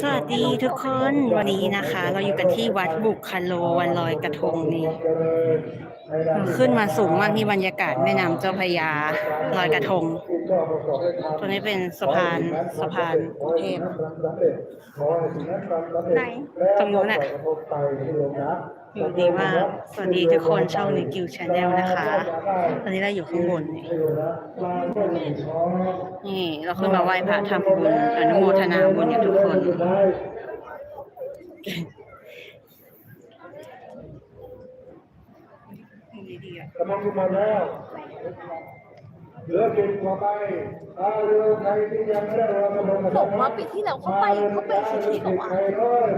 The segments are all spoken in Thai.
สวัสดีทุกคนวันนี้นะคะ เราอยู่กันที่วัดบุคคโลวันลอยกระทงนี่ขึ้นมาสูงมากที่บรรยากาศแม่น้ำเจ้าพระยาลอยกระทง ตัวนี้เป็นสะพานสะพานกรุงเทพไหนตรงนู้นน่ะอยู่ดีมาก สวัสดีทุกคนช่องนิกิวชาแนลนะคะ ตอนนี้เราอยู่ข้างบน นี่นี่เราขึ้นมาไหว้พระทำบุญอนุโมทนาบุญกับทุกคนดีๆอะ บกว่าไปถ้าเรือใครที่ยังไม่ได้รอกำลังมาผมว่าปีที่แล้วเขาไปเขาไปที่ที่บอกว่าใครร้อย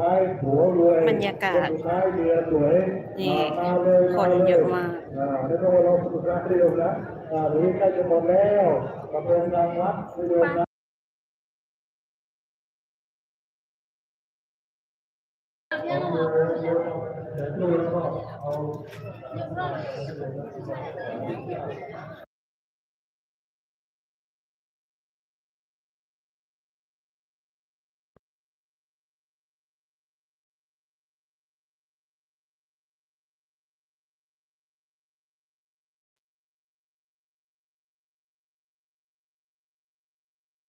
ท้ายหัวรวยบรรยากาศท้ายเรือสวยนี่มาเลยคนเยอะมากอ่าแล้วก็เราสุดท้ายเร็วนะอ่าหรือใกล้จะหมดแล้วกำลังกลางวัดเร็วนะ Thank you.